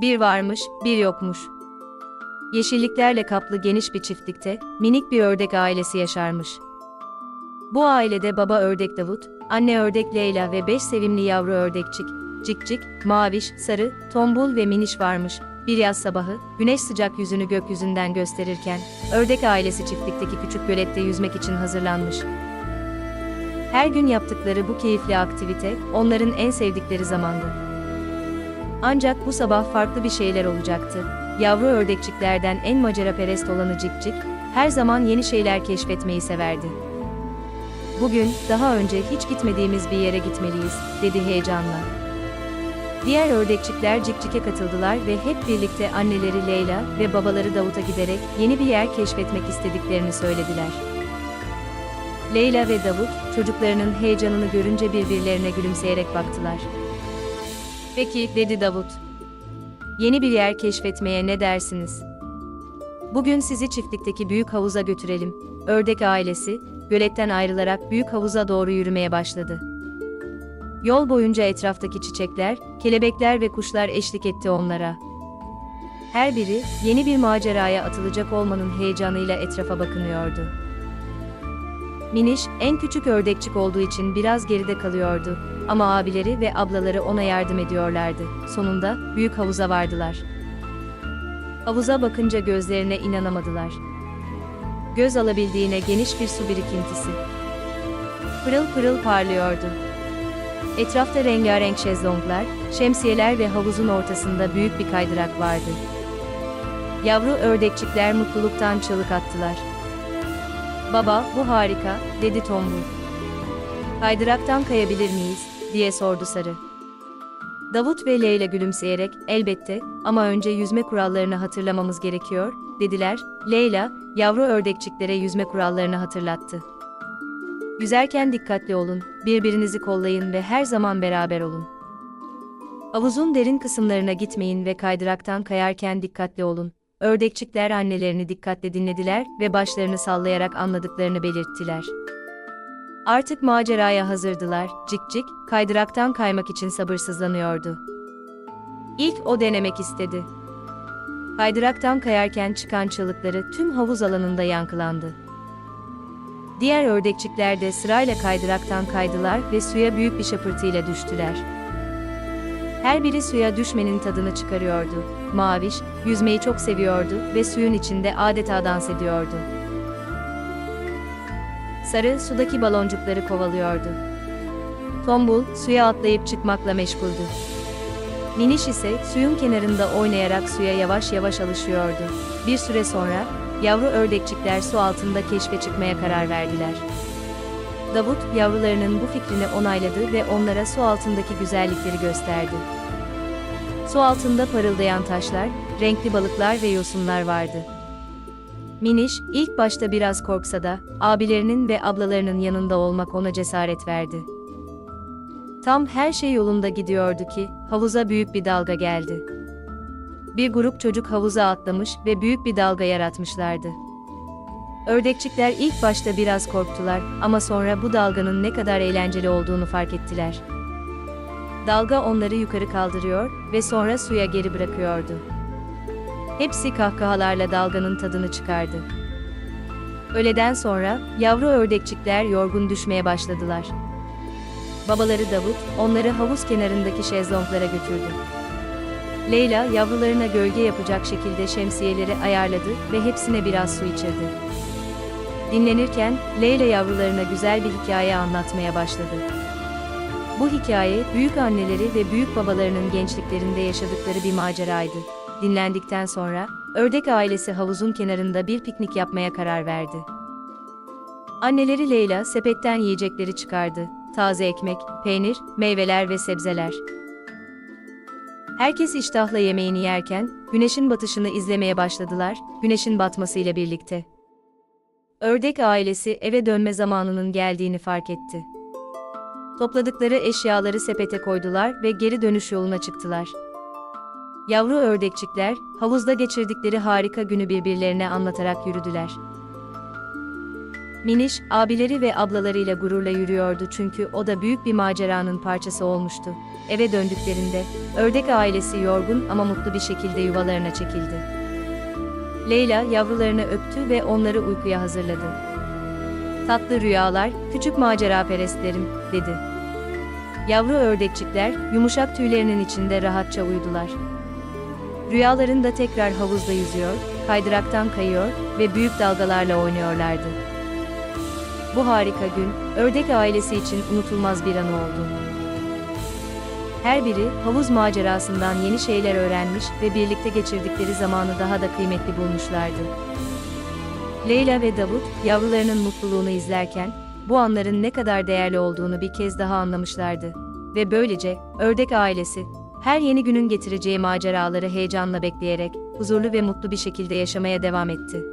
Bir varmış, bir yokmuş. Yeşilliklerle kaplı geniş bir çiftlikte, minik bir ördek ailesi yaşarmış. Bu ailede baba ördek Davut, anne ördek Leyla ve beş sevimli yavru ördekçik, Cikcik, Maviş, Sarı, Tombul ve Miniş varmış. Bir yaz sabahı, güneş sıcak yüzünü gökyüzünden gösterirken, ördek ailesi çiftlikteki küçük gölette yüzmek için hazırlanmış. Her gün yaptıkları bu keyifli aktivite, onların en sevdikleri zamandı. Ancak bu sabah farklı bir şeyler olacaktı. Yavru ördekçiklerden en maceraperest olanı Cikcik, her zaman yeni şeyler keşfetmeyi severdi. Bugün, daha önce hiç gitmediğimiz bir yere gitmeliyiz, dedi heyecanla. Diğer ördekçikler Cikcik'e katıldılar ve hep birlikte anneleri Leyla ve babaları Davut'a giderek yeni bir yer keşfetmek istediklerini söylediler. Leyla ve Davut, çocuklarının heyecanını görünce birbirlerine gülümseyerek baktılar. Peki, dedi Davut. Yeni bir yer keşfetmeye ne dersiniz? Bugün sizi çiftlikteki büyük havuza götürelim. Ördek ailesi, göletten ayrılarak büyük havuza doğru yürümeye başladı. Yol boyunca etraftaki çiçekler, kelebekler ve kuşlar eşlik etti onlara. Her biri, yeni bir maceraya atılacak olmanın heyecanıyla etrafa bakınıyordu. Miniş, en küçük ördekçik olduğu için biraz geride kalıyordu. Ama abileri ve ablaları ona yardım ediyorlardı. Sonunda, büyük havuza vardılar. Havuza bakınca gözlerine inanamadılar. Göz alabildiğine geniş bir su birikintisi. Pırıl pırıl parlıyordu. Etrafta rengarenk şezlonglar, şemsiyeler ve havuzun ortasında büyük bir kaydırak vardı. Yavru ördekçikler mutluluktan çığlık attılar. Baba, bu harika, dedi Tombul. Kaydıraktan kayabilir miyiz, diye sordu Sarı. Davut ve Leyla gülümseyerek, elbette, ama önce yüzme kurallarını hatırlamamız gerekiyor, dediler. Leyla, yavru ördekçiklere yüzme kurallarını hatırlattı. Yüzerken dikkatli olun, birbirinizi kollayın ve her zaman beraber olun. Havuzun derin kısımlarına gitmeyin ve kaydıraktan kayarken dikkatli olun. Ördekçikler annelerini dikkatle dinlediler ve başlarını sallayarak anladıklarını belirttiler. Artık maceraya hazırdılar. Cikcik, kaydıraktan kaymak için sabırsızlanıyordu. İlk o denemek istedi. Kaydıraktan kayarken çıkan çığlıkları tüm havuz alanında yankılandı. Diğer ördekçikler de sırayla kaydıraktan kaydılar ve suya büyük bir şapırtıyla düştüler. Her biri suya düşmenin tadını çıkarıyordu. Maviş, yüzmeyi çok seviyordu ve suyun içinde adeta dans ediyordu. Sarı, sudaki baloncukları kovalıyordu. Tombul, suya atlayıp çıkmakla meşguldü. Miniş ise suyun kenarında oynayarak suya yavaş yavaş alışıyordu. Bir süre sonra, yavru ördekçikler su altında keşfe çıkmaya karar verdiler. Davut, yavrularının bu fikrini onayladı ve onlara su altındaki güzellikleri gösterdi. Su altında parıldayan taşlar, renkli balıklar ve yosunlar vardı. Miniş, ilk başta biraz korksa da, abilerinin ve ablalarının yanında olmak ona cesaret verdi. Tam her şey yolunda gidiyordu ki, havuza büyük bir dalga geldi. Bir grup çocuk havuza atlamış ve büyük bir dalga yaratmışlardı. Ördekçikler ilk başta biraz korktular ama sonra bu dalganın ne kadar eğlenceli olduğunu fark ettiler. Dalga onları yukarı kaldırıyor ve sonra suya geri bırakıyordu. Hepsi kahkahalarla dalganın tadını çıkardı. Öğleden sonra yavru ördekçikler yorgun düşmeye başladılar. Babaları Davut onları havuz kenarındaki şezlonglara götürdü. Leyla yavrularına gölge yapacak şekilde şemsiyeleri ayarladı ve hepsine biraz su içirdi. Dinlenirken Leyla yavrularına güzel bir hikaye anlatmaya başladı. Bu hikaye büyük anneleri ve büyük babalarının gençliklerinde yaşadıkları bir maceraydı. Dinlendikten sonra ördek ailesi havuzun kenarında bir piknik yapmaya karar verdi. Anneleri Leyla sepetten yiyecekleri çıkardı. Taze ekmek, peynir, meyveler ve sebzeler. Herkes iştahla yemeğini yerken güneşin batışını izlemeye başladılar. Güneşin batmasıyla birlikte Ördek ailesi eve dönme zamanının geldiğini fark etti. Topladıkları eşyaları sepete koydular ve geri dönüş yoluna çıktılar. Yavru ördekçikler, havuzda geçirdikleri harika günü birbirlerine anlatarak yürüdüler. Miniş, abileri ve ablalarıyla gururla yürüyordu çünkü o da büyük bir maceranın parçası olmuştu. Eve döndüklerinde, ördek ailesi yorgun ama mutlu bir şekilde yuvalarına çekildi. Leyla yavrularını öptü ve onları uykuya hazırladı. Tatlı rüyalar, küçük macera perestlerim, dedi. Yavru ördekçikler, yumuşak tüylerinin içinde rahatça uyudular. Rüyalarında tekrar havuzda yüzüyor, kaydıraktan kayıyor ve büyük dalgalarla oynuyorlardı. Bu harika gün, ördek ailesi için unutulmaz bir anı oldu. Her biri havuz macerasından yeni şeyler öğrenmiş ve birlikte geçirdikleri zamanı daha da kıymetli bulmuşlardı. Leyla ve Davut, yavrularının mutluluğunu izlerken, bu anların ne kadar değerli olduğunu bir kez daha anlamışlardı. Ve böylece, ördek ailesi, her yeni günün getireceği maceraları heyecanla bekleyerek, huzurlu ve mutlu bir şekilde yaşamaya devam etti.